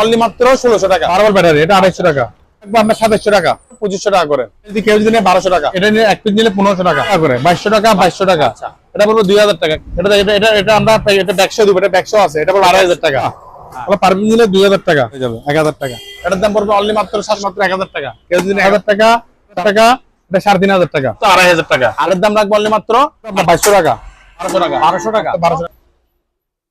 Only মাত্র ষোলোশো টাকা। মার্বেল ব্যাটারি এটা আড়াইশো টাকা। থাকবে আপনার টাকা পঁচিশশো টাকা করে। যদি কেউ যদি নেয় বারোশো টাকা। এটা নিয়ে এক পিস নিলে পনেরোশো টাকা। করে বাইশশো টাকা বাইশশো টাকা। এটা বলব দুই হাজার টাকা। এটা এটা এটা আমরা এটা ব্যাকশো দিব এটা ব্যাকশো আছে এটা আড়াই হাজার টাকা। পার পিস নিলে দুই হাজার টাকা। হয়ে যাবে এক হাজার টাকা। এটার দাম পড়বে অনলি মাত্র সাত মাত্র এক হাজার টাকা। কেউ যদি এক হাজার টাকা টাকা এটা সাড়ে তিন হাজার টাকা। তো আড়াই হাজার টাকা। আরের দাম রাখব অনলি মাত্র বাইশশো টাকা। বারোশো টাকা। বারোশো টাকা। বারোশো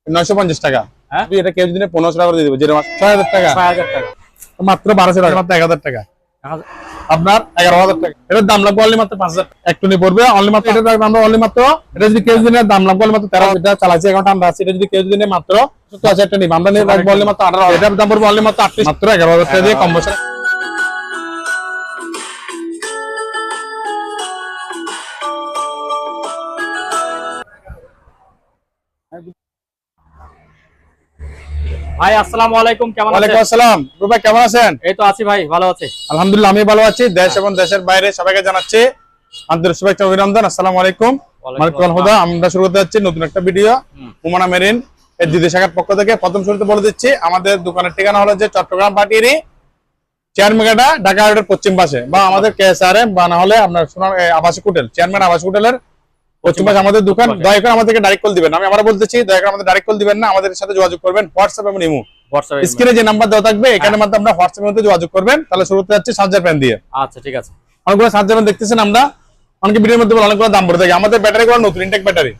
নয়শো পঞ্চাশ টাকা। হ্যাঁ? এটা কেউ যদি পনেরোশো টাকা করে দিয়ে দেবো যেটা ছয় হাজার টাকা। ছয় হাজার টাকা। মাত্র বারোশো টাকা। মাত্র এক হাজার টাকা। আপনার এগারো হাজার টাকা। এটার দাম লাগবে অনলি মাত্র পাঁচ হাজার। একটু নিয়ে পড়বে অনলি মাত্র এটা দাম অনলি মাত্র এটা যদি কেউ যদি দাম লাগবে অনলি মাত্র তেরো হাজার। চালাচ্ছি এখন ঠান্ডা আছে। এটা যদি কেউ দিনে মাত্র সত্তর হাজার টাকা নিব। আমরা নিয়ে লাগবে অনলি মাত্র আঠারো হাজার। দাম পড়বে অনলি মাত্র আটত্রিশ মাত্র এগারো হাজার টাকা দিয়ে কম বছর ভাই আসসালামু আলাইকুম কেমন ওয়ালাইকুম আসসালাম। রুবাই কেমন আছেন? এই তো আছি ভাই ভালো আছি। আলহামদুলিল্লাহ আমি ভালো আছি। দেশ এবং দেশের বাইরে সবাইকে জানাচ্ছি আন্তরিক শুভেচ্ছা অভিনন্দন। আসসালামু আলাইকুম। মালিকুল হুদা আমরা শুরু করতে যাচ্ছি নতুন একটা ভিডিও। উমানা মেরিন এর দ্বিতীয় শাখার পক্ষ থেকে প্রথম শুরুতে বলে দিচ্ছি আমাদের দোকানের ঠিকানা হলো যে চট্টগ্রাম পাটিরি চেয়ারমেগাটা ঢাকা রোডের পশ্চিম পাশে। বা আমাদের কেএসআরএম বা না হলে আপনার সোনার আবাসিক হোটেল চেয়ারম্যান আবাসিক হোটেলের আমাদের দোকান দয়া করে আমাদেরকে ডাইরেক্ট কল দিবেন। আমি আবার বলতেছি দয়া করে আমাদের ডাইরেক্ট কল দিবেন না আমাদের সাথে যোগাযোগ করবেন। হোয়াটসঅ্যাপ এবং ইমো হোয়াটসঅ্যাপে স্ক্রিনে যে নাম্বার দেওয়া থাকবে এখানে মাধ্যমে আপনারা হোয়াটসঅ্যাপের মধ্যে যোগাযোগ করবেন। তাহলে শুরুতে যাচ্ছে প্যান দিয়ে। আচ্ছা ঠিক আছে। অনেকগুলো প্যান দেখতেছেন আমরা। অনেকে ভিডিওর মধ্যে বলে অনেকগুলো দাম পড়ে থাকে। আমাদের ব্যাটারি গুলো নতুন ইনটেক ব্যাটারি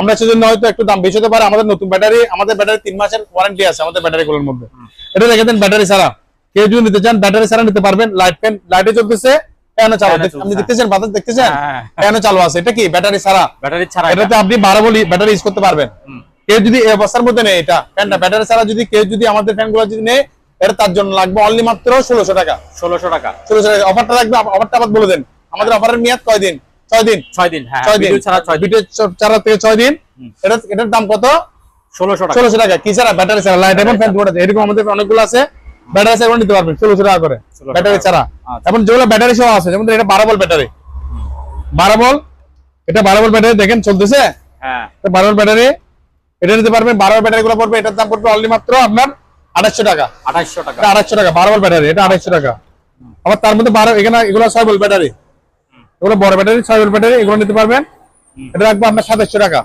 আমরা সেজন্য হয়তো একটু দাম বেশি হতে পারে। আমাদের নতুন ব্যাটারি আমাদের ব্যাটারি তিন মাসের ওয়ারেন্টি আছে আমাদের ব্যাটারি গুলোর মধ্যে। এটা দেখে দেন ব্যাটারি ছাড়া। কেউ যদি নিতে চান ব্যাটারি ছাড়া নিতে পারবেন। লাইট ফ্যান লাইটে চলতেছে। চালু। আপনি দেখতেছেন বাতাস দেখতেছেন? হ্যাঁ, হ্যাঁ। চালু আছে। এটা কি? ব্যাটারি ছাড়া? ব্যাটারি ছাড়া এটাতে আপনি বারো বলি ব্যাটারি ইউজ করতে পারবেন। কেউ যদি এই অবস্থার মধ্যে নেই এটা ফ্যানটা ব্যাটারি ছাড়া যদি কেউ যদি আমাদের ফ্যানগুলো যদি নেয় এটা তার জন্য লাগবে অনলি মাত্র ষোলোশো টাকা। ষোলোশো টাকা। ষোলোশো টাকা। অফারটা লাগবে অফারটা আবার বলে দেন। আমাদের অফারের মেয়াদ কয় দিন? ছয় দিন। ছয় দিন হ্যাঁ ছয় দিন। ভিডিও চারা থেকে ছয় দিন। এটা এটার দাম কত? ষোলোশো টাকা। ষোলোশো টাকা। কি ছাড়া? ব্যাটারি ছাড়া। লাইট এবং ফ্যান এরকম আমাদের অনেকগুলো আছে। ব্যাটারি ছাড়া নিতে পারবেন ষোলোশো টাকা করে ব্যাটারি ছাড়া। আচ্ছা। এবং যেগুলো ব্যাটারি সহ আছে যেমন এটা বারো বল ব্যাটারি। বারো বল এটা বারো বল ব্যাটারি দেখেন চলতেছে? হ্যাঁ। বারো বল ব্যাটারি এটা নিতে পারবেন বারো বল ব্যাটারি গুলো পড়বে এটার দাম পড়বে অনলি মাত্র আপনার আঠাশশো টাকা। আঠাইশশো টাকা। আড়াইশো টাকা বারো বল ব্যাটারি এটা আড়াইশো টাকা। আবার তার মধ্যে বারো এখানে এগুলো ছয় বল ব্যাটারি। এগুলো বড় ব্যাটারি ছয় বল ব্যাটারি এগুলো নিতে পারবেন। এটা রাখব আপনার সাতাশশো টাকা।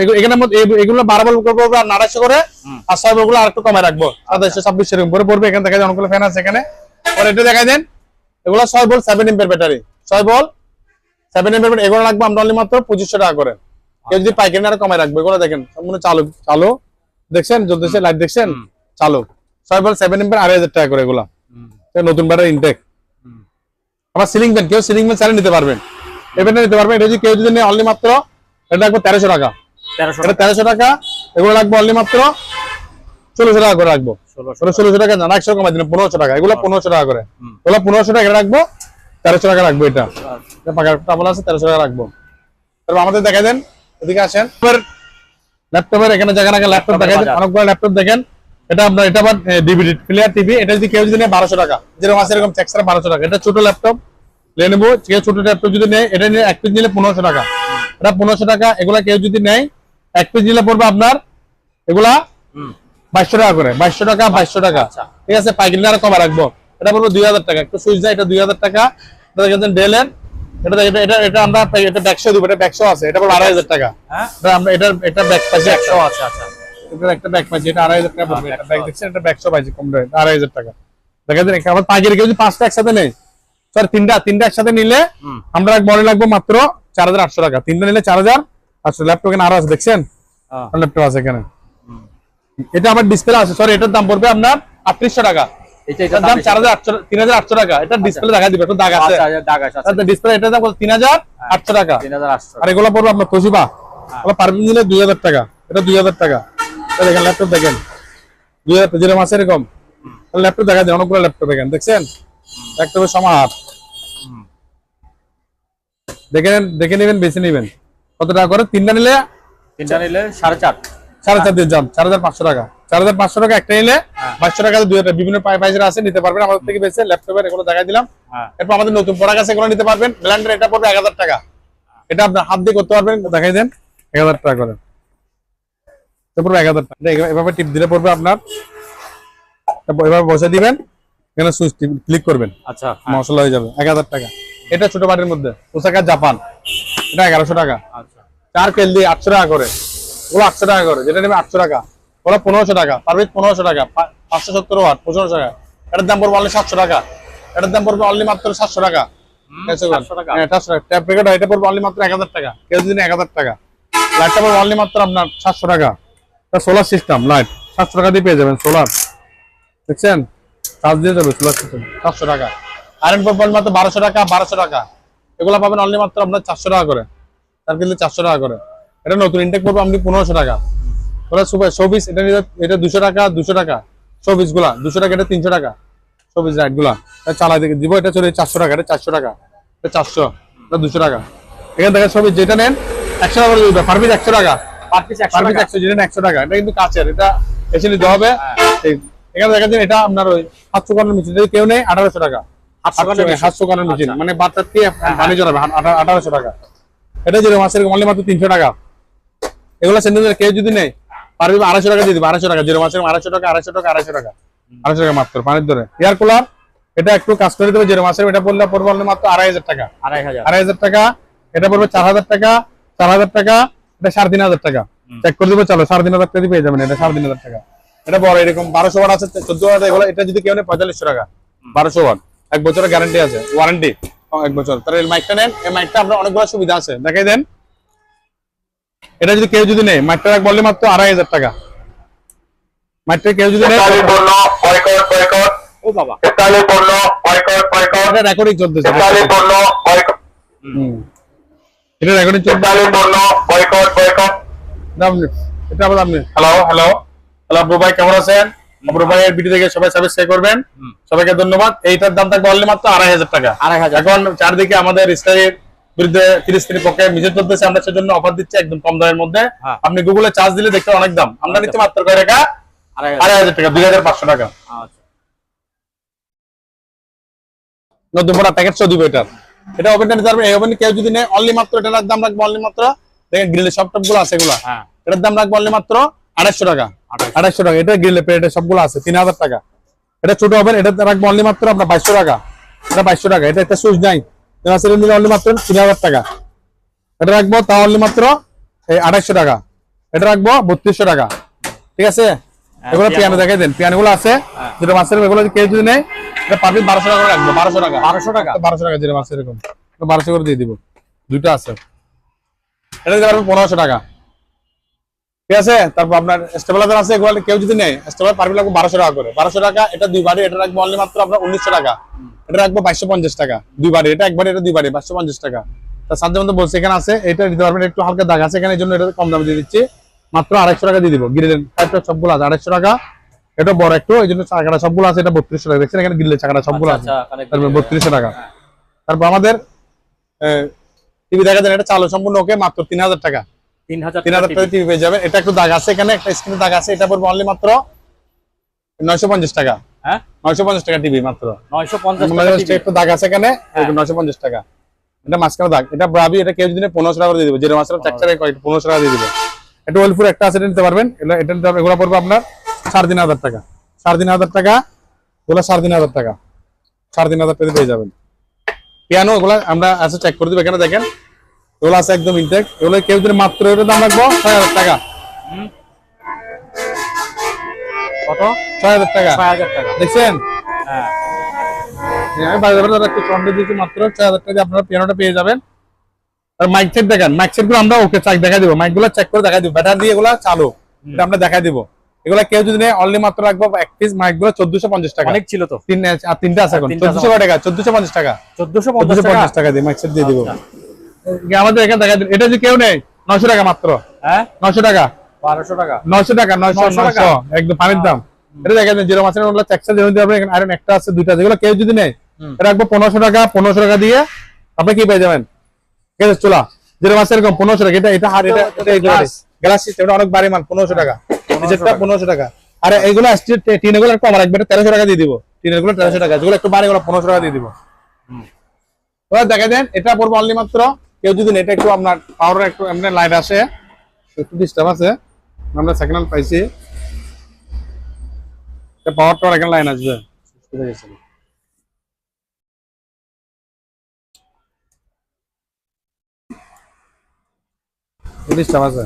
এগুলো- এখানের মধ্যে এ- এগুলো বারো বল করব আর আড়াইশো করে আর ছয় বলগুলো আর একটু কমে রাখব সাতাশশো ছাব্বিশশো এরকম করে পড়বে। এখানে দেখা যায় অনেকগুলো ফ্যান আছে এখানে। আর দেখাই দেন। এগুলো ছয় বল সেভেন এম্পের ব্যাটারি ছয় বল সেভেন এম্পের ব্যাটারি এগুলো রাখব আমরা মাত্র পঁচিশশো টাকা করে। কেউ যদি পাইকারি আরও কমে রাখব এগুলো দেখেন সম্পূর্ণ চালু চালু। দেখছেন? জ্বলতেছে লাইট দেখছেন? চালু। ছয় বল সেভেন এম্পের আড়াই হাজার টাকা করে এগুলা। নতুন ব্যাটারি ইনটেক আবার সিলিং ফ্যান কেউ সিলিং ফ্যান চালিয়ে নিতে পারবেন। নিতে পারবেন। এটা যদি কেউ যদি নেয় অনলি মাত্র এটা রাখব তেরোশো টাকা। তেরোশো এটা টাকা। তেরোশো টাকা এগুলো রাখব অনলি মাত্র ষোলোশো টাকা করে রাখব। ষোলোশো টাকা। না একশো কমাই দিন পনেরোশো টাকা। এগুলো পনেরোশো টাকা করে। এগুলো পনেরোশো টাকা রাখব তেরোশো টাকা রাখব এটা। আচ্ছা। পাকা টাবল আছে তেরোশো টাকা রাখব। তারপর আমাদের দেখা দেন এদিকে আসেন। ল্যাপটপের এখানে জায়গা ল্যাপটপ ল্যাপটপের দেখা দেন অনেকগুলো ল্যাপটপ দেখেন। এটা আপনার এটা আবার ডিভিডি ক্লিয়ার টিভি এটা যদি কেউ যদি নেয় বারোশো টাকা। যেরকম আছে এরকম চেক বারোশো টাকা। এটা ছোট ল্যাপটপ লেনেবো ছোট ল্যাপটপ যদি নেয় এটা নিয়ে এক পিস নিলে পনেরোশো টাকা। এটা পনেরোশো টাকা এগুলা কেউ যদি নেয় এক পিস নিলে পড়বে আপনার এগুলা বাইশশো টাকা করে। বাইশশো টাকা বাইশশো টাকা। আচ্ছা। ঠিক আছে পাইকারি আরও কমা রাখব। এটা বলব দুই হাজার টাকা। একটু সুইচ যায় এটা দুই হাজার টাকা। এটা দেখেছেন ডেলের এটা এটা এটা এটা আমরা এটা ব্যাকশো দিব এটা ব্যাকশো আছে। এটা বলব আড়াই হাজার টাকা। হ্যাঁ? এটা আমরা এটা এটা ব্যাক পাইছি একশো একশো আচ্ছা আচ্ছা। এটার একটা ব্যাক পাইছি এটা আড়াই হাজার টাকা পড়বে। এটা ব্যাক 100 দেখছেন এটা ব্যাকশো পাইছি কম রেট আড়াই হাজার টাকা। দেখা যায় আবার পাইকারি কেউ যদি পাঁচটা একসাথে নেই স্যার তিনটা তিনটা একসাথে নিলে আমরা মনে লাগবো মাত্র চার হাজার আটশো টাকা। তিনটা নিলে চার হাজার আটশো ল্যাপটপ এখানে আরও আছে দেখছেন? ল্যাপটপ আছে এখানে। এটা আমার ডিসপ্লে আছে। সরি এটার দাম পড়বে আপনার আটত্রিশশো টাকা। দুই হাজার টাকা। এটা দুই হাজার টাকা। দেখেন ল্যাপটপ দেখেন। দুই হাজার যেরকম আছে এরকম। ল্যাপটপ দেখা যায় অনেকগুলো ল্যাপটপ দেখেন দেখছেন? ল্যাপটপের সমাহার দেখে দেখে নেবেন বেছে নেবেন। কত টাকা করে? তিনটা নিলে? তিনটা নিলে সাড়ে চার। সাড়ে চার দিয়ে যান চার হাজার পাঁচশো টাকা। চার হাজার পাঁচশো টাকা একটা নিলে পাঁচশো টাকা দুই হাজার বিভিন্ন প্রাইসের আছে নিতে পারবেন। আমাদের থেকে বেছে ল্যাপটপের এগুলো দেখাই দিলাম। হ্যাঁ। এরপর আমাদের নতুন প্রোডাক্ট আছে এগুলো নিতে পারবেন। ব্ল্যান্ডার এটা পড়বে এক হাজার টাকা। এটা আপনার হাত দিয়ে করতে পারবেন দেখাই দেন। এক হাজার টাকা করে। পড়বে এক হাজার টাকা। এভাবে টিপ দিলে পড়বে আপনার। এভাবে বসে দিবেন। এখানে সুইচ ক্লিক করবেন। আচ্ছা মশলা হয়ে যাবে এক হাজার টাকা। এটা ছোট বাটির মধ্যে ওসাকা জাপান। এটা এগারোশো টাকা। আচ্ছা। চার কেলদি আটশো টাকা করে। ওগুলো আটশো টাকা করে যেটা নেবে আটশো টাকা। ওগুলো পনেরোশো টাকা পারবিট পনেরোশো টাকা পাঁচশো সত্তর ওয়াট পনেরোশো টাকা। এটার দাম পড়বে অনলি সাতশো টাকা। এটার দাম পড়বে অনলি মাত্র সাতশো টাকা। টাকা। হ্যাঁ এটা পড়বে অনলি মাত্র এক হাজার টাকা। কেউ যদি এক হাজার টাকা। লাইটটা পড়বে অনলি মাত্র আপনার সাতশো টাকা। সোলার সিস্টেম লাইট সাতশো টাকা দিয়ে পেয়ে যাবেন সোলার দেখছেন? চার্জ দিয়ে যাবে সাতশো টাকা। আয়রন only মাত্র বারোশো টাকা বারোশো টাকা। এগুলো পাবেন অনলি মাত্র আপনার চারশো টাকা করে। তার কিন্তু চারশো টাকা করে। এটা নতুন ইনটেক পড়বে আপনি পনেরোশো টাকা। ওরা সুপার শোপিস এটা এটা দুশো টাকা দুশো টাকা। শোপিসগুলা দুশো টাকা এটা তিনশো টাকা। শোপিস রাইটগুলা। চালাই দিকে দিব এটা চলে চারশো টাকা এটা চারশো টাকা। এটা চারশো এটা দুশো টাকা। এখান থেকে শোপিস যেটা নেন একশো টাকা করে দিবে। পার পিস একশো টাকা। পার পিস একশো টাকা। যেটা নেন একশো টাকা। এটা কিন্তু কাছের এটা এসে নিতে হবে। এই, এখানে দেখা যায় এটা আপনার ওই সাতশো কানের মেশিন যদি কেউ নেই আঠারোশো টাকা। সাতশো কানের মেশিন আচ্ছা। মানে বাচ্চার দিয়ে পানি জড়াবে আঠারোশো টাকা। এটা যেরকম মাসের অনলি মাত্র তিনশো টাকা। এগুলো সেন্টার কেউ যদি নেই পারবি আড়াইশো টাকা দিয়ে দিবে আড়াইশো টাকা জিরো মাসের আড়াইশো টাকা আড়াইশো টাকা আড়াইশো টাকা। আড়াইশো টাকা মাত্র পানির ধরে এয়ার কুলার এটা একটু কাজ করে দেবে জিরো মাসের এটা বললে পড়বে মাত্র আড়াই হাজার টাকা। আড়াই হাজার। আড়াই হাজার টাকা এটা পড়বে চার হাজার টাকা চার হাজার টাকা এটা সাড়ে তিন হাজার টাকা। চেক করে দেবে চলো সাড়ে তিন হাজার টাকা দিয়ে পেয়ে যাবেন এটা সাড়ে তিন হাজার টাকা। এটা বড় এরকম বারোশো ওয়াট আছে চোদ্দ ওয়াট এগুলো এটা যদি কেউ নেয় পঁয়তাল্লিশশো টাকা। বারোশো ওয়াট এক বছরের গ্যারান্টি আছে ওয়ারেন্টি এক বছর। তাহলে এই মাইকটা নেন এই মাইকটা আপনার অনেকগুলো সুবিধা আছে। দেখাই দেন। এটা যদি কেউ যদি নেই মাইকটা রাখ বললে মাত্র আড়াই হাজার টাকা। মাইকটা কেউ যদি নেয় ও বাবা। এটা রেকর্ডিং চলতেছে। এটা রেকর্ডিং এটা আবার আপনি হ্যালো হ্যালো আব্বু ভাই কেমন আছেন? আব্বু ভাইয়ের ভিডিও দেখে সবাই সাবস্ক্রাইব করবেন। সবাইকে ধন্যবাদ। এইটার দাম থাকবে অনলি মাত্র আড়াই হাজার টাকা। আড়াই হাজার। এখন চারদিকে আমাদের বিরুদ্ধে ফিলিস্তিনি পক্ষে মিছিল চলতেছে। আমরা সেজন্য অফার দিচ্ছি একদম কম দামের মধ্যে। হ্যাঁ। আপনি গুগলে চার্জ দিলে দেখতে অনেক দাম। আমরা নিচ্ছি মাত্র কয় টাকা? আড়াই হাজার। টাকা দুই হাজার পাঁচশো টাকা। আচ্ছা। নতুন প্যাকেট দিব এটা। ওভেনটা নিতে পারবেন এই ওভেন কেউ যদি নেয় অনলি মাত্র এটার দাম রাখব অনলি মাত্র। দেখেন গ্রিলের সব টপগুলো আছে এগুলো। হ্যাঁ। এটার দাম রাখব অনলি মাত্র আড়াইশো টাকা। আড়াইশো। টাকা। এটা গ্রিলে প্লেটে সবগুলো আছে তিন হাজার টাকা। এটা ছোট ওভেন এটা রাখব অনলি মাত্র আপনার বাইশশো টাকা। এটা বাইশশো টাকা এটা একটা সুইচ নাই। সেটা নিলে অনলি মাত্র তিন হাজার টাকা। এটা রাখব তা অনলি মাত্র এই আড়াইশো টাকা। এটা রাখব বত্রিশশো টাকা। ঠিক আছে? এগুলো পিয়ানো দেখাই দেন। পিয়ানো গুলো আছে যেটা মাছের এগুলো কেউ যদি নেই এটা পারবি বারোশো টাকা রাখব বারোশো টাকা। বারোশো টাকা? বারোশো টাকা যেটা মাছ এরকম। বারোশো করে দিয়ে দিব। দুইটা আছে। এটা দিতে পারবেন পনেরোশো টাকা। ঠিক আছে? তারপর আপনার স্টেবিলাইজার আছে এগুলো কেউ যদি নেই স্টেবিলাইজার পারবি লাগবে বারোশো টাকা করে। বারোশো টাকা এটা দুই বাড়ি এটা রাখব অনলি মাত্র আপনার উনিশশো টাকা। এটা রাখব বাইশশো পঞ্চাশ টাকা। দুই বাড়ি এটা একবারে এটা দুই বাড়ি বাইশশো পঞ্চাশ টাকা। তার সাথে মধ্যে বলছে এখানে আছে এটা দিতে পারবেন একটু হালকা দাগ আছে এখানে জন্য এটা কম দামে দিয়ে দিচ্ছি। মাত্র আড়াইশো টাকা দিয়ে দিব। গিরিলের পাইপটা সবগুলো আছে আড়াইশো টাকা। এটা বড় একটু এই জন্য চাকাটা সবগুলো আছে এটা বত্রিশশো টাকা। দেখছেন এখানে গিরিলের চাকাটা সবগুলো আছে। আচ্ছা তারপর বত্রিশশো টাকা। তারপর আমাদের টিভি দেখা যায় এটা চালু সম্পূর্ণ ওকে মাত্র তিন হাজার টাকা। তিন হাজার তিন হাজার টাকা পেয়ে যাবেন। এটা একটু দাগ আছে এখানে একটা স্ক্রিনে দাগ আছে এটা পড়বে অনলি মাত্র নয়শো পঞ্চাশ টাকা। হ্যাঁ? নয়শো পঞ্চাশ টাকা টিভি মাত্র। নয়শো পঞ্চাশ একটু দাগ আছে এখানে নয়শো পঞ্চাশ টাকা। এটা মাঝখানে দাগ। এটা ব্রাবি এটা কেউ যদি নেয় পনেরোশো টাকা করে দিয়ে দিবে। যেটা পনেরোশো টাকা দিয়ে দিবে। এটা ওয়েলপুর একটা আছে এটা নিতে পারবেন। এটা এটা এগুলো পড়বে আপনার সাড়ে তিন হাজার টাকা। সাড়ে তিন হাজার টাকা এগুলো সাড়ে তিন হাজার টাকা। সাড়ে তিন হাজার টাকা পেয়ে যাবেন। পিয়ানো ওগুলো আমরা আছে চেক করে দিব। এখানে দেখেন এগুলো আছে একদম এগুলো কেউ যদি মাত্র এটার দাম রাখব ছয় হাজার টাকা। কত? ছয় হাজার টাকা। ছয় হাজার টাকা। দেখছেন? হ্যাঁ। হ্যাঁ বাজারে বাজারে একটু কম দিয়ে মাত্র ছয় হাজার টাকা আপনারা পিয়ানোটা পেয়ে যাবেন। আর মাইক সেট দেখেন। মাইক সেটগুলো আমরা ওকে চেক দেখা দিব। মাইকগুলো চেক করে দেখা দিব। ব্যাটার দিয়ে এগুলো চালু। এটা আমরা দেখা দিব। এগুলো কেউ যদি অনলি মাত্র রাখব এক পিস মাইকগুলো চোদ্দশো পঞ্চাশ টাকা। অনেক ছিল তো। তিন আর তিনটা আছে এখন। চোদ্দশো টাকা? চোদ্দশো পঞ্চাশ টাকা। চোদ্দশো পঞ্চাশ টাকা? দিয়ে মাইক সেট দিয়ে দিব। আচ্ছা। আমাদের এখানে দেখা দিন এটা যদি কেউ নেই নয়শো টাকা মাত্র। হ্যাঁ? নয়শো টাকা। বারোশো টাকা। টাকা নয়শো 900 নয়শো একদম পানির দাম। এটা দেখা যায় জিরো মাসের ওগুলো দিতে পারবেন আয়রন একটা আছে দুইটা এগুলো কেউ যদি এটা রাখব পনেরোশো টাকা পনেরোশো টাকা দিয়ে। আপনি কি পেয়ে যাবেন? চুলা। জিরো মাসের এরকম পনেরোশো টাকা। এটা এটা হার এটা এটা গ্লাস সিস্টেম অনেক বাড়ি মাল পনেরোশো টাকা। নিজেরটা পনেরোশো টাকা। আর এইগুলো আসছে টিন এগুলো একটু আমার একবার তেরোশো টাকা দিয়ে দিব। টিন এগুলো তেরোশো টাকা যেগুলো একটু বাড়ি এগুলো পনেরোশো টাকা দিয়ে দিব। দেখা দেন এটা পড়ব অনলি মাত্র কেউ যদি নেট একটু আপনার পাওয়ার একটু এমনি লাইট আসে একটু ডিস্টার্ব আছে। আমরা সেকেন্ড হ্যান্ড পাইছি। পাওয়ার টাওয়ার এখানে লাইন আসবে। ডিস্টার্ব আছে।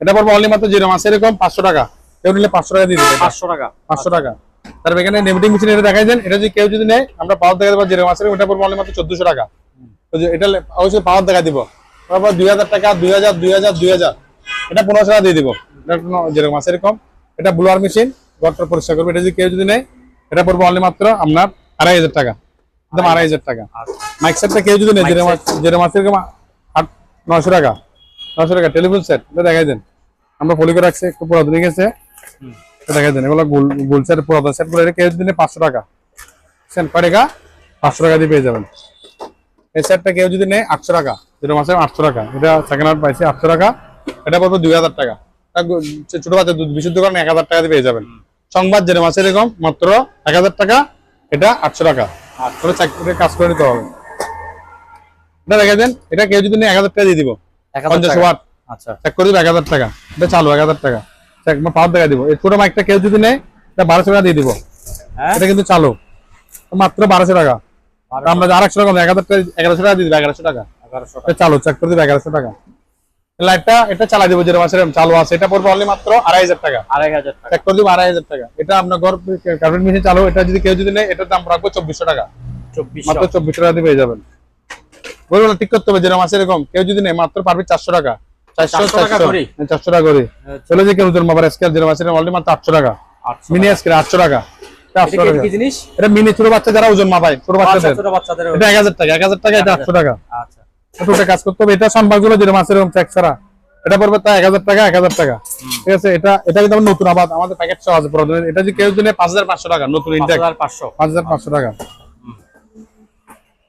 এটা পড়ব অনলি মাত্র জিরো মাস এরকম পাঁচশো টাকা। কেউ নিলে পাঁচশো টাকা দিয়ে দিবে পাঁচশো টাকা। পাঁচশো টাকা। তারপর এখানে নেভিটিং মেশিন এটা দেখাই দেন। এটা যদি কেউ যদি নেয় আমরা পাওয়ার দেখা দেবো জিরো মাসের ওটা পড়ব অনলি মাত্র চোদ্দশো টাকা। এটা অবশ্যই পাওয়ার দেখা দিব। তারপর দুই হাজার টাকা দুই হাজার দুই হাজার দুই হাজার। এটা পনেরোশো টাকা দিয়ে দিব। এটা কোনো জিরো এরকম। এটা ব্লোয়ার মেশিন গটর পরিষ্কার করবে। এটা যদি কেউ যদি নেয় এটা পড়ব অনলি মাত্র আপনার আড়াই হাজার টাকা। একদম আড়াই হাজার টাকা। মাইক সেটটা কেউ যদি নেয় মাস জিরো এরকম আট নশো টাকা। নশো টাকা। টেলিফোন সেট এটা দেখাই দেন। আমরা ফলি করে রাখছি একটু পুরাতন গেছে। দেখাই দেন। এগুলো গোল গোল সেট পুরাতন সেটগুলো এটা কেউ দিনে পাঁচশো টাকা। সেন কয় টাকা পাঁচশো টাকা দিয়ে পেয়ে যাবেন। এই সেটটা কেউ যদি নেয় আটশো টাকা। জিরো মাসে আটশো টাকা। এটা সেকেন্ড হ্যান্ড পাইছি আটশো টাকা। এটা পড়বে দুই হাজার টাকা। ছোট বাচ্চা দুধ বিশুদ্ধ করেন এক হাজার টাকা দিয়ে পেয়ে যাবেন। সংবাদ জিরো মাসে এরকম মাত্র এক হাজার টাকা। এটা আটশো টাকা। করে চাকরি কাজ করে নিতে হবে। এটা দেখে দেন এটা কেউ যদি নেয় এক হাজার টাকা দিয়ে দিব। পঞ্চাশ ওয়াট। আচ্ছা। চেক করে দিবে এক হাজার টাকা। এটা চালু এক হাজার টাকা। চেক পাওয়ার দেখা দিব। এই ছোট মাইকটা কেউ যদি নেয় এটা বারোশো টাকা দিয়ে দিব। হ্যাঁ? এটা কিন্তু চালু। মাত্র বারোশো টাকা। আমরা আরেকশো টাকা এক হাজার টাকা এগারোশো টাকা দিয়ে এগারোশো টাকা। এগারোশো টাকা। এটা চালু চেক করে দিবে এগারোশো টাকা। লাইটটা এটা চালাই দিব যেটা মাসের চালু আছে। এটা পড়বে অনলি মাত্র আড়াই হাজার টাকা। আড়াই হাজার চেক করে দিব আড়াই হাজার টাকা। এটা আপনার ঘর কার্পেট মেশিন চালু এটা যদি কেউ যদি নেয় এটার দাম রাখব চব্বিশশো টাকা। চব্বিশশো। মাত্র চব্বিশশো টাকা দিয়ে পেয়ে যাবেন। ঠিক করতে হবে মাসে এরকম। কেউ যদি নেয় মাত্র পারবে চারশো টাকা। চারশো টাকা করে? হ্যাঁ, চারশো টাকা করে। আচ্ছা। চলে যে কেউ স্কেল অলরেডি মাত্র আটশো টাকা। মিনি। স্কেল আটশো টাকা। কি- টাকা কি জিনিস? এটা মিনি ছোট বাচ্চা যারা ওজন মাপায় ছোট আচ্ছা, বাচ্চাদের। ছোট বাচ্চাদের এটা এক হাজার টাকা টাকা এটা আটশো টাকা। আচ্ছা। টোটা কাজ করতে হবে। এটা সম্পর্ক যেটা মাসের এরকম চেক ছাড়া। এটা পড়বে তা এক হাজার টাকা এক হাজার টাকা। ঠিক আছে এটা এটা কিন্তু নতুন আবার আমাদের প্যাকেট সহ আছে প্রথমে এটা যদি কেউ দিনে পাঁচ পাঁচশো টাকা নতুন ইনটেক হাজার পাঁচশো। পাঁচ হাজার পাঁচশো টাকা।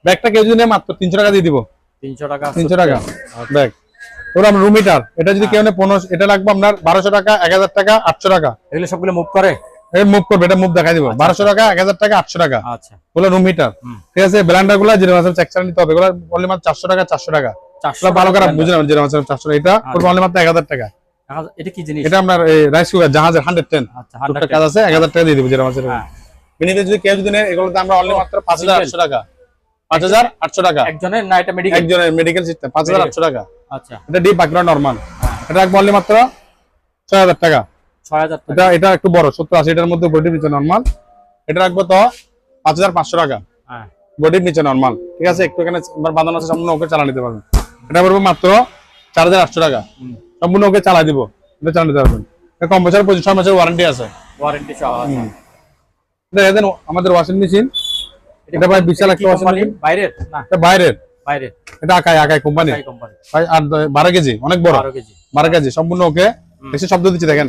ব্যাগটা কেউ মাত্র তিনশো টাকা দিয়ে দিব। তিনশো টাকা টাকা। ব্যাগ। ওর রুম মিটার এটা যদি কেউ নেয় পনেরো এটা লাগবে আপনার বারোশো টাকা এক হাজার টাকা আটশো টাকা। এগুলো সবগুলো মুভ করে? মুভ করবে এটা মুভ দিব। বারোশো টাকা এক হাজার টাকা আটশো টাকা। আচ্ছা। ওগুলো রুম মিটার ঠিক আছে ব্ল্যান্ডারগুলো জিরো মাসের চেক ছাড়া নিতে হবে। এগুলো অনলি মাত্র চারশো টাকা চারশো টাকা। চারশো এগুলো ভালো করে বুঝে নেবেন জিরো মাসের চারশো এটা করবে অনলি মাত্র এক হাজার টাকা। এটা কি জিনিস? এটা আপনার রাইস কুকার জাহাজের হান্ড্রেড টেন আচ্ছা কাজ আছে এক হাজার টাকা দিয়ে দিব জিরো মাসের হ্যাঁ। মিনিটে যদি কেউ যদি নেয় এগুলোতে আমরা অনলি মাত্র পাঁচ হাজার আটশো টাকা। পাঁচ হাজার আটশো টাকা। একজনের না এটা মেডিকেল একজনের মেডিকেল সিস্টেম পাঁচ হাজার আটশো টাকা। আচ্ছা। এটা ডিপ বাকিটা নর্মাল এটা রাখব অনলি মাত্র ছয় হাজার টাকা। এটা এটা একটু বড় সত্তর আশি এটার মধ্যে বডির নিচে নর্মাল এটা রাখব তো পাঁচ হাজার পাঁচশো টাকা। হ্যাঁ। বডির নিচে নর্মাল ঠিক আছে? একটু এখানে বাঁধানো আছে সম্পূর্ণ ওকে চালা নিতে পারবেন। এটা পড়ব মাত্র চার হাজার আটশো টাকা। সম্পূর্ণ ওকে চালা দিব। এটা চালা নিতে পারবেন। কম বছর পঁচিশ মাসের ওয়ারেন্টি আছে। ওয়ারেন্টি সহ দেখেন আমাদের ওয়াশিং মেশিন এটা ভাই বিশাল একটা ওয়াশিং মেশিন বাইরের? না। এটা বাইরের। বাইরে এটা আকাই আকাই কোম্পানি ভাই আর কেজি অনেক বড়। বারো কেজি। বারো কেজি সম্পূর্ণ ওকে বেশি শব্দ দিচ্ছি দেখেন।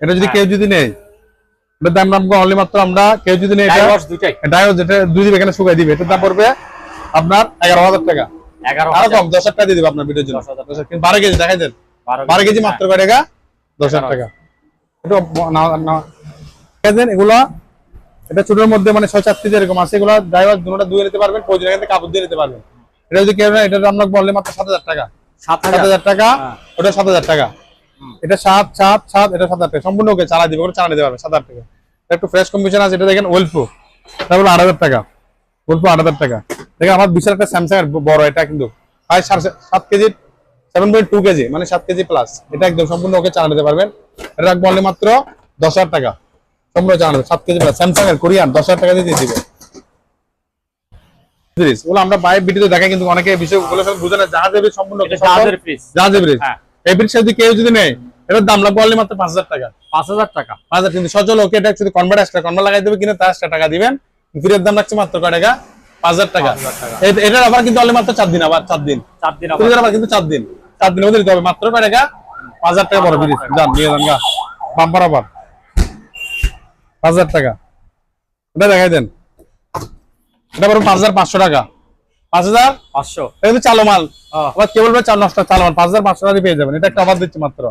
এটা যদি হ্যাঁ। কেউ যদি নেই এটার দাম রাখব অনলি মাত্র আমরা কেউ যদি নেই এটা ডায়ো যেটা দুই দিবে এখানে শুকাই দিবে এটার দাম পড়বে আপনার এগারো হাজার টাকা। আরও কম দশ হাজার টাকা দিয়ে দিবে আপনার ভিডিওর জন্য। 10,000 দশ হাজার, কিন্তু বারো কেজি দেখাই দেন। বারো কেজি মাত্র কয় টাকা? দশ হাজার টাকা। এগুলা এটা ছোটোর মধ্যে মানে ছয় চার কেজি এরকম আছে এগুলো ড্রাইভার দুটোটা ধুয়ে নিতে পারবেন প্রয়োজন এখান থেকে কাপড় দিয়ে নিতে পারবেন। এটা যদি কেউ এটার দাম অনলি মাত্র সাত হাজার টাকা। সাত হাজার টাকা হ্যাঁ। ওটা সাত হাজার টাকা। এটা সাত সাত সাত এটা সাত টাকা সম্পূর্ণ ওকে চালা দিবে চালা নিতে পারবে সাত হাজার টাকা একটু ফ্রেশ কম্বিশন আছে এটা দেখেন এটা হলো আট হাজার টাকা। ওয়েলপ্রো আট হাজার টাকা। দেখেন আমার বিশাল একটা স্যামসাং এর বড় এটা কিন্তু প্রায় সাড়ে সাত KG seven point two KG মানে সাত কেজি প্লাস এটা একদম সম্পূর্ণ ওকে চালা নিতে পারবেন। এটা রাখব only মাত্র দশ হাজার টাকা। সম্পূর্ণ চালা সাত কেজি প্লাস স্যামসাং এর কোরিয়ান দশ হাজার টাকা দিয়ে দিবে। ওগুলো আমরা বাইরে ভিডিওতে দেখাই কিন্তু অনেকে বিষয়গুলো বুঝে না জাহাজের সম্পূর্ণ জাহাজের ফ্রিজ জাহাজের ব্রিজ হ্যাঁ। যদি কেউ যদি নেয় এটার দাম লাগবে অনলি মাত্র পাঁচ হাজার টাকা। পাঁচ হাজার টাকা। পাঁচ হাজার কিন্তু সচল ওকে এটা যদি কনভার্ট এক্সট্রা কনভার্ট লাগাই দেবে কিনা তার টাকা দিবেন। ফ্রিজের দাম রাখছে মাত্র কয় টাকা? পাঁচ হাজার টাকা। 5,000 টাকা। এ- এটার আবার কিন্তু অনলি মাত্র চার দিন আবার চার দিন। চার দিন আবার। কিন্তু চার দিন। চার দিনের মধ্যে দিতে হবে। মাত্র কয় টাকা? পাঁচ হাজার টাকা বড় ফ্রিজ যান নিয়ে যান গা। বাম্পার আবার। পাঁচ হাজার টাকা। এটা দেখাই দেন। এটা বরং পাঁচ হাজার পাঁচশো টাকা। পাঁচ হাজার? পাঁচশো। এটা কিন্তু চালো মাল আহ, আবার কেবল চাল নষ্ট চাল পাঁচ হাজার পাঁচশো টাকা পেয়ে যাবেন। এটা একটা অফার দিচ্ছি মাত্র।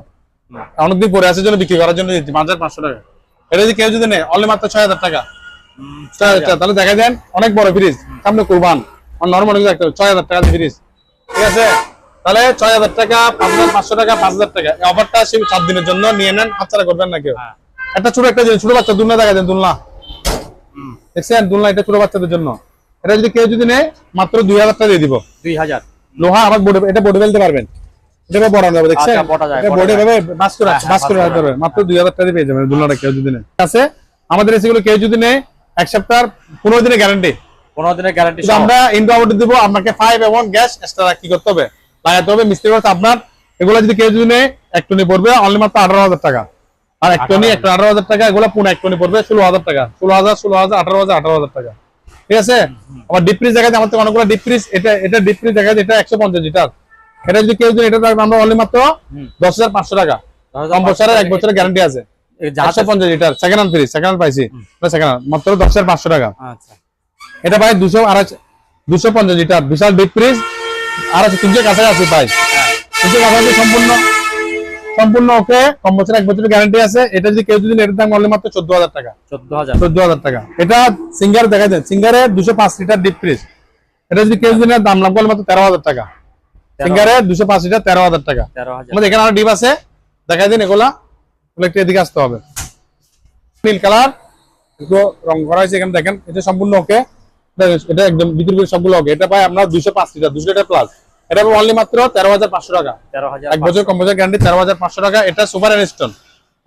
অনেকদিন পরে জন্য বিক্রি করার জন্য দিচ্ছি পাঁচ হাজার পাঁচশো টাকা। এটা যদি কেউ যদি নেই অনলি মাত্র ছয় হাজার টাকা। ছয় হাজার টাকা। তাহলে দেখা দেন অনেক বড় ফ্রিজ সামনে কুরবান। নর্মাল একটা ছয় হাজার টাকা ফ্রিজ ঠিক আছে? তাহলে ছয় হাজার টাকা পাঁচ হাজার পাঁচশো টাকা পাঁচ হাজার টাকা। এই অফারটা সে চার দিনের জন্য। নিয়ে নেন হাতছাড়া করবেন না কেউ। হ্যাঁ। একটা ছোট একটা জিনিস ছোট বাচ্চা দুলনা দেখা দেন দুলনা। দেখছেন? দুলনা এটা ছোট বাচ্চাদের জন্য। এটা যদি কেউ যদি নেয় মাত্র দুই হাজার টাকা দিয়ে দিব। দুই হাজার। লোহা আবার বোর্ডে এটা বোর্ডে ফেলতে পারবেন। এটা বড় যাবে দেখছেন? আচ্ছা, বোর্ডে ভাবে বাস করে হ্যাঁ, বাস করে রাখতে পারবেন। মাত্র দুই হাজার টাকা পেয়ে যাবেন দুলনাটা কেউ যদি নেয়। আছে? আমাদের এসিগুলো কেউ যদি নেয় এক সপ্তাহ পনেরো দিনের গ্যারান্টি পনেরো দিনের গ্যারান্টি আমরা ইন্ডো আউট দিব আপনাকে ফাইভ এবং গ্যাস এক্সট্রা কি করতে হবে? লাগাতে হবে মিস্ত্রি করতে আপনার এগুলো যদি কেউ যদি নেয় এক টনি পড়বে অনলি মাত্র আঠারো হাজার টাকা। আর এক টনি একটা আঠারো হাজার টাকা এগুলো পুরো এক টনি পড়বে ষোলো হাজার টাকা। ষোলো হাজার ষোলো হাজার আঠারো হাজার আঠারো হাজার টাকা। ঠিক আছে? আবার ডিপ ফ্রিজ দেখাতে আমার তো অনেকগুলো ডিপ ফ্রিজ এটা এটা ডিপ ফ্রিজ দেখাতে এটা একশো পঞ্চাশ লিটার। এটা যদি কেউ যদি এটা আমরা অনলি মাত্র দশ হাজার পাঁচশো টাকা। কম বছরের এক বছরের গ্যারান্টি আছে। একশো পঞ্চাশ litre second hand fridge second hand পাইছি। সেকেন্ড হ্যান্ড মাত্র দশ হাজার পাঁচশো টাকা। আচ্ছা। এটা ভাই দুশো আড়াইশো দুশো পঞ্চাশ লিটার বিশাল ডিপ ফ্রিজ আড়াইশো তিনশো কাছাকাছি ভাই তিনশো কাছাকাছি সম্পূর্ণ। সম্পূর্ণ ওকে? কম বছর এক বছরের গ্যারান্টি আছে। এটা যদি কেউ যদি এটার দাম মাত্র চোদ্দ হাজার টাকা। চোদ্দ হাজার। চোদ্দ হাজার টাকা। এটা সিঙ্গার দেখা যায় সিঙ্গারে দুশো পাঁচ লিটার ডিপ ফ্রিজ এটা যদি কেউ যদি দাম লাগবে মাত্র তেরো হাজার টাকা। সিঙ্গারে দুশো পাঁচ লিটার তেরো হাজার টাকা। আমাদের এখানে আরও ডিপ আছে। দেখাই দিন এগুলা। একটু এদিকে আসতে হবে। নীল কালার। রং করা হয়েছে এখানে দেখেন। এটা সম্পূর্ণ ওকে? এটা একদম ভিতর ভিতর সবগুলো ওকে? এটা পাই আপনার দুশো পাঁচ লিটার দুশো লিটার প্লাস এটা অনলি মাত্র তেরো হাজার পাঁচশো টাকা। এক বছর কম বছর গ্যারান্টি তেরো হাজার পাঁচশো টাকা। এটা সুপার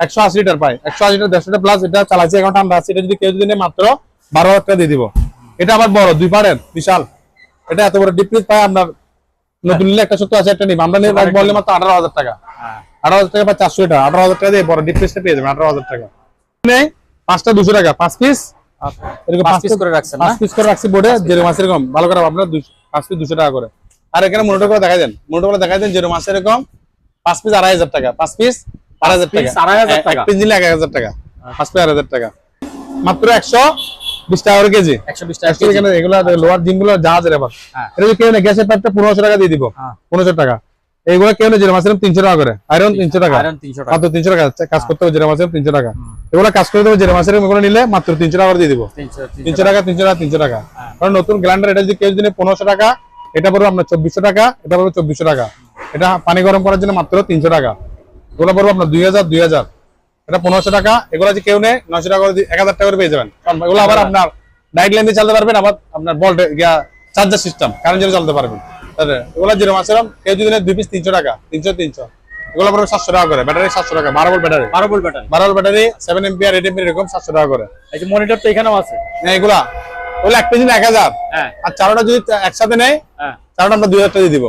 একশো আশি লিটার পাই একশো আশি লিটার দেড়শো লিটার প্লাস এটা চালাচ্ছি এখন ঠান্ডা আছে এটা যদি কেউ যদি মাত্র বারো হাজার টাকা দিয়ে দিব। এটা আবার বড় দুই পারের বিশাল। এটা এত বড় ডিপ ফ্রিজ পাই আপনার নতুন নিলে একটা সত্তর আছে একটা নিব। আমরা নিয়ে মাত্র আঠারো হাজার টাকা। হ্যাঁ। আঠারো হাজার টাকা বা চারশো লিটার আঠারো হাজার টাকা দিয়ে বড় ডিপ ফ্রিজটা পেয়ে যাবেন আঠারো হাজার টাকা। পাঁচটা দুশো টাকা পাঁচ পিস আচ্ছা। এরকম পাঁচ পিস করে রাখছেন পাঁচ পিস করে রাখছি বোর্ডে যেরকম আছে এরকম। ভালো করে আপনার পাঁচ পিস দুশো টাকা করে। আর এখানে মোটো করে দেখা দেন। মোটো করে দেখা দেন যেরকম আছে এরকম পাঁচ পিস আড়াই হাজার টাকা পাঁচ পিস আড়াই হাজার টাকা। piece আড়াই হাজার এক- টাকা। পিস এক হাজার টাকা পাঁচ পিস আড়াই হাজার টাকা। মাত্র একশো বিশ টাকা করে কেজি। একশো বিশ টাকা Actually এখানে এগুলো লোয়ার জিমগুলো এবার হ্যাঁ। এটা যদি কেউ নেই গ্যাসের পাইপটা পনেরোশো টাকা দিয়ে দিব। হ্যাঁ। পনেরোশো টাকা। এইগুলো কেউ যেরকম তিনশো টাকা করে। আয়রন তিনশো টাকা। মাত্র তিনশো টাকা। কাজ করতে হবে যেরকম তিনশো টাকা। এগুলো কাজ করে দেবো যেরকম আছে এগুলো নিলে মাত্র তিনশো টাকা করে দিয়ে দিব। তিনশো তিনশো টাকা তিনশো টাকা তিনশো টাকা। কারণ নতুন গ্রাইন্ডার এটা যদি কেউ যদি পনেরোশো টাকা এটা পড়বে আপনার চব্বিশশো টাকা এটা পড়বে চব্বিশশো টাকা। এটা পানি গরম করার জন্য মাত্র তিনশো টাকা। এগুলো পড়বে আপনার দুই হাজার দুই হাজার। এটা পনেরোশো টাকা এগুলো যদি কেউ নেই নশো টাকা করে এক হাজার টাকা করে পেয়ে যাবেন। কারণ এগুলো আবার আপনার ডাইট লাইন দিয়ে চালাতে পারবেন আবার আপনার বল চার্জার সিস্টেম কারেন্ট জন্য চালাতে পারবেন। এগুলো যেরকম আছে কেউ যদি দুই পিস তিনশো টাকা তিনশো তিনশো। এগুলো পড়বে সাতশো টাকা করে ব্যাটারি সাতশো টাকা বারো ভোল্ট ব্যাটারি বারো বল ব্যাটারি বারো volt battery seven ampere eight ampere এরকম সাতশো টাকা করে। এই যে মনিটর তো এখানেও আছে। হ্যাঁ এগুলা। ওগুলো এক পেজি এক হাজার। হ্যাঁ। আর চারোটা যদি একসাথে নেয় হ্যাঁ। চারোটা আমরা দুই হাজার টাকা দিয়ে দিব।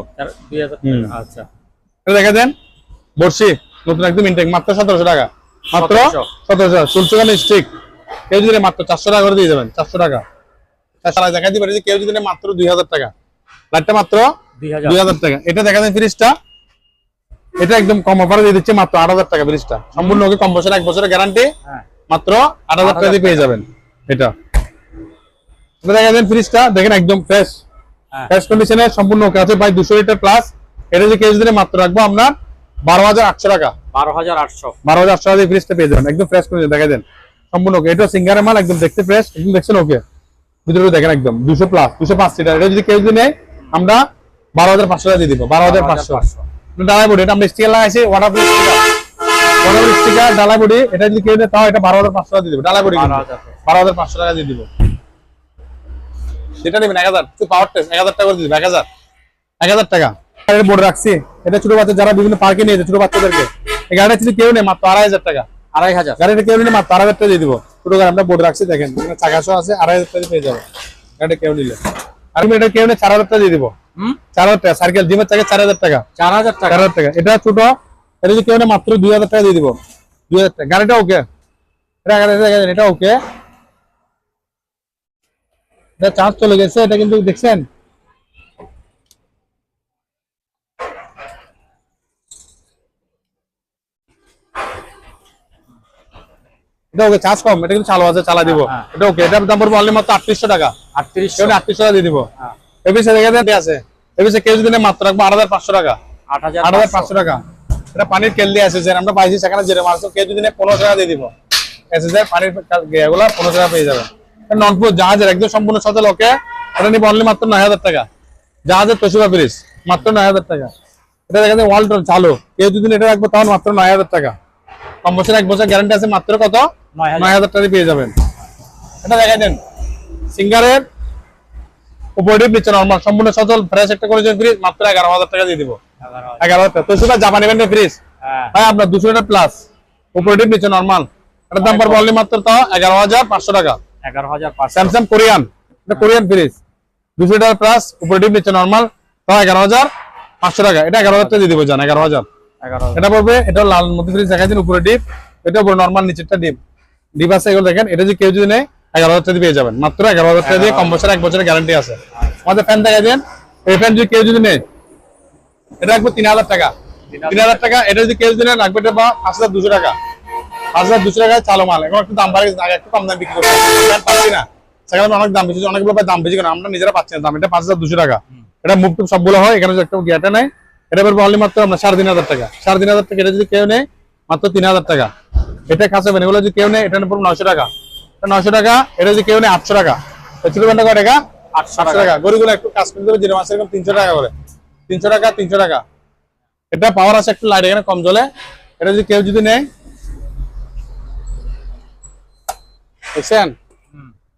আচ্ছা। এটা দেখে দেন। বর্ষি নতুন একদম ইনটেক মাত্র সতেরোশো টাকা। মাত্র 1700 সতেরোশো চুলচুকান স্টিক কেউ যদি মাত্র চারশো টাকা করে দিয়ে যাবেন চারশো টাকা। তাছাড়া দেখা দিতে পারে যে কেউ যদি মাত্র দুই হাজার টাকা। লাইটটা মাত্র দুই হাজার। টাকা। এটা দেখা দেন ফ্রিজটা এটা একদম কম অফারে দিয়ে দিচ্ছে মাত্র আট হাজার টাকা ফ্রিজটা সম্পূর্ণ ওকে কম বছর এক বছরের গ্যারান্টি হ্যাঁ। মাত্র আট হাজার টাকা দিয়ে পেয়ে যাবেন। এটা। দেখা দেন ফ্রিজটা দেখেন একদম ফ্রেশ হ্যাঁ। ফ্রেশ কন্ডিশনে সম্পূর্ণ ওকে আছে প্রায় দুশো লিটার প্লাস এটা যে কেজি দিলে মাত্র রাখব আপনার বারো হাজার আটশো টাকা। বারো হাজার আটশো। বারো হাজার আটশো টাকা ফ্রিজটা পেয়ে যাবেন। একদম ফ্রেশ কন্ডিশন দেখা দেন। সম্পূর্ণ ওকে। এটা সিঙ্গারের মাল একদম দেখতে ফ্রেশ একদম দেখছেন ওকে? ভিতরে দেখেন একদম দুশো প্লাস দুশো পাঁচ লিটার এটা যদি নেয় আমরা বারো হাজার পাঁচশো টাকা দিয়ে দিব বারো হাজার পাঁচশো। ডালাই বডি এটা আমরা স্টিকার লাগাইছি waterproof waterproof sticker ডালাই বডি এটা যদি কেউ নেয় তাও এটা বারো হাজার পাঁচশো টাকা দিয়ে দিব ডালাই বডি বারো হাজার বারো হাজার পাঁচশো টাকা দিয়ে দিব। যেটা নেবেন এক হাজার। পাওয়ার টেস্ট এক হাজার টাকা করে এক হাজার। এক হাজার টাকা। বোর্ড রাখছি। এটা ছোট বাচ্চা যারা বিভিন্ন পার্কে নিয়ে যায় ছোট বাচ্চাদেরকে। এই গাড়িটা যদি কেউ নেই মাত্র আড়াই হাজার টাকা। আড়াই হাজার। গাড়িটা কেউ নিলে মাত্র আড়াই হাজার টাকা দিয়ে দিব। ছোট গাড়ি আমরা বোর্ড রাখছি দেখেন এখানে চাকাশো আছে আড়াই হাজার টাকা পেয়ে যাবে। গাড়িটা কেউ নিলে। আর আমি এটা কেউ নিলে চার হাজার টাকা দিয়ে দিব। চার হাজার টাকা সার্কেল জিমের চাকা চার হাজার টাকা। চার হাজার চার টাকা হাজার টাকা। এটা ছোট এটা যদি কেউ নেয় মাত্র দুই হাজার টাকা দিয়ে দিব। দুই হাজার টাকা। গাড়িটা ওকে এটা গাড়িটা এটা ওকে এটা চার্জ চলে গেছে এটা কিন্তু দেখছেন? এটা ওকে চার্জ কম এটা কিন্তু চালু আছে চালা দিব। হ্যাঁ। এটা ওকে এটার দাম পড়বে অনলি মাত্র আটত্রিশশো টাকা। আটত্রিশশো। কেউ আটত্রিশশো টাকা দিয়ে দিব। হ্যাঁ। এবিসি দেখে আছে। এবিসি কেউ যদি মাত্র রাখব আট হাজার পাঁচশো টাকা। আট হাজার পাঁচশো টাকা। এটা পানির কেল দিয়ে আছে যে আমরা পাইছি সেখানে কেউ যদি পনেরো টাকা দিয়ে দিব। এসে যায় পানির এগুলো পনেরো টাকা পেয়ে যাবেন ননপুর জাহাজের একদম সম্পূর্ণ সচল ওকে নিব অনলি মাত্র নয় হাজার টাকা। জাহাজের ব্রিজ মাত্র নয় হাজার টাকা। এটা দেখা যায় ওয়ালটন চালু। কেউ যদি এটা রাখব তখন মাত্র নয় হাজার টাকা। কম বছর এক বছর গ্যারান্টি আছে মাত্র কত? নয় হাজার। টাকা পেয়ে যাবেন। এটা দেখাই দেন। সিঙ্গারের উপরে নিচে নর্মাল সম্পূর্ণ সচল ফ্রেশ একটা করে ফ্রিজ মাত্র এগারো হাজার টাকা দিয়ে দিব। এগারো হাজার। টাকা। তো সেটা জাপানি ব্যান্ডের ফ্রিজ হ্যাঁ। ভাই আপনার দুশো টাকা প্লাস উপরে নিচে নর্মাল এটার দাম পড়বে অনলি মাত্র তাও এগারো হাজার পাঁচশো টাকা। এগারো হাজার স্যামসাং কোরিয়ান। এটা কোরিয়ান ফ্রিজ। দুশো টাকা প্লাস উপরে ডিপ নিচে নর্মাল তাও এগারো হাজার পাঁচশো টাকা। এটা এগারো হাজার টাকা দিয়ে দিব জান এগারো হাজার। এটা পড়বে এটা লাল মধ্যে ফ্রিজ দেখাই দিন উপরে ডিপ এটা উপরে নর্মাল নিচেরটা ডিপ ডিপ আছে এগুলো দেখেন এটা যদি কেউ যদি নেয় এগারো হাজার টাকা পেয়ে যাবেন। মাত্র এগারো হাজার টাকা দিয়ে কম বছর এক বছরের গ্যারান্টি আছে। আমাদের ফ্যান দেন এই ফ্যান যদি কেউ যদি নেয় এটা রাখব তিন হাজার টাকা। তিন হাজার টাকা এটা যদি কেউ যদি নেয় রাখবে এটা বা পাঁচ হাজার দুশো টাকা। দুশো টাকায় চালো মাল। এখন একটু দাম বাড়ে আগে একটু কম দাম বিক্রি করতে না। সেখানে অনেক দাম বেশি অনেকগুলো দাম বেশি কারণ আমরা নিজেরা পাচ্ছি না দাম। এটা পাঁচ হাজার দুশো টাকা। এটা মুভ টুপ সবগুলো হয় এখানে যে একটা গিয়াটা নেই এটা অনলি মাত্র আমরা সাড়ে তিন হাজার টাকা। সাড়ে তিন হাজার টাকা এটা যদি কেউ নেয় মাত্র তিন হাজার টাকা। এটা কাছে এগুলো যদি কেউ নেয় এটা পড়বে নয়শো টাকা। নয়শো টাকা এটা যদি কেউ নেয় আটশো টাকা। ছিল কয় টাকা? আটশো টাকা। গরুগুলো একটু কাজ করতে হবে জিরো মাসে এরকম তিনশো টাকা করে। তিনশো টাকা তিনশো টাকা। এটা পাওয়ার আছে একটু লাইট এখানে কম জলে এটা যদি কেউ যদি নেয় দেখছেন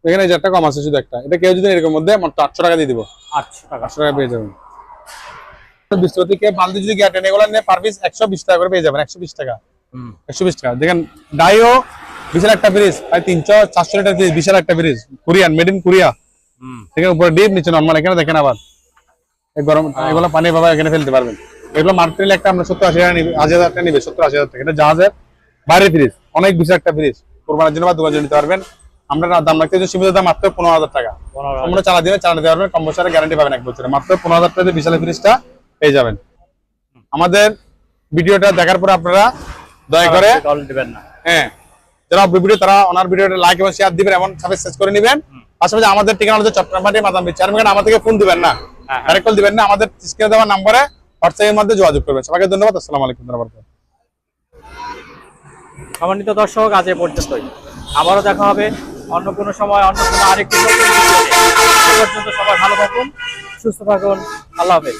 এখানে একটা কম আছে শুধু একটা। এটা কেউ যদি এরকম মধ্যে মাত্র আটশো টাকা দিয়ে দিব। আটশো টাকা। আটশো টাকা পেয়ে যাবেন। বালতি যদি গ্যাটেন এগুলো নিয়ে পার পিস একশো বিশ টাকা করে পেয়ে যাবেন একশো বিশ টাকা। একশো বিশ টাকা। দেখেন ডাইও বিশাল একটা প্রায় তিনশো চারশো লিটার বিশাল একটা Korean made in Korea hmm. এখানে উপরে ডিপ নিচে নর্মাল এখানে দেখেন আবার। গরম এগুলো পানি বাবা এখানে ফেলতে পারবেন। এগুলো মার্কেটে একটা আমরা সত্তর আশি নিবে আশি হাজার টাকা নিবে সত্তর আশি হাজার টাকা। এটা জাহাজের বাইরের ফ্রিজ অনেক বিশাল একটা ফ্রিজ কোরবানের জন্য বা দোকানের জন্য নিতে পারবেন। আমরা দাম রাখতে সীমিত দাম মাত্র পনেরো হাজার টাকা। সম্পূর্ণ চালা দিলে চালা দিতে পারবেন কম বছরের গ্যারান্টি পাবেন এক বছরে। মাত্র পনেরো হাজার টাকা বিশাল ফ্রিজটা পেয়ে যাবেন। আমাদের ভিডিওটা দেখার পরে আপনারা দয়া করে দিবেন না। হ্যাঁ। যারা ভিডিও তারা ওনার ভিডিওটা লাইক এবং শেয়ার দিবেন এবং সাবস্ক্রাইব করে নেবেন। পাশাপাশি আমাদের ঠিকানা হচ্ছে চট্টগ্রাম পাটি মাদাম বিচ চারমিখানে আমাদেরকে ফোন দিবেন না। হ্যাঁ। ডাইরেক্ট কল দিবেন না। আমাদের স্ক্রিনে দেওয়া নম্বরে হোয়াটসঅ্যাপের মধ্যে যোগাযোগ করবেন। সবাইকে ধন্যবাদ। আসসালামু আলাইকুম। ধন্যবাদ। সম্মানিত দর্শক, আজ এ পর্যন্তই। আবারও দেখা হবে অন্য কোনো সময়, অন্য কোনো আরেকটি। পর্যন্ত সবাই ভালো থাকুন, সুস্থ থাকুন। আল্লাহ হাফেজ।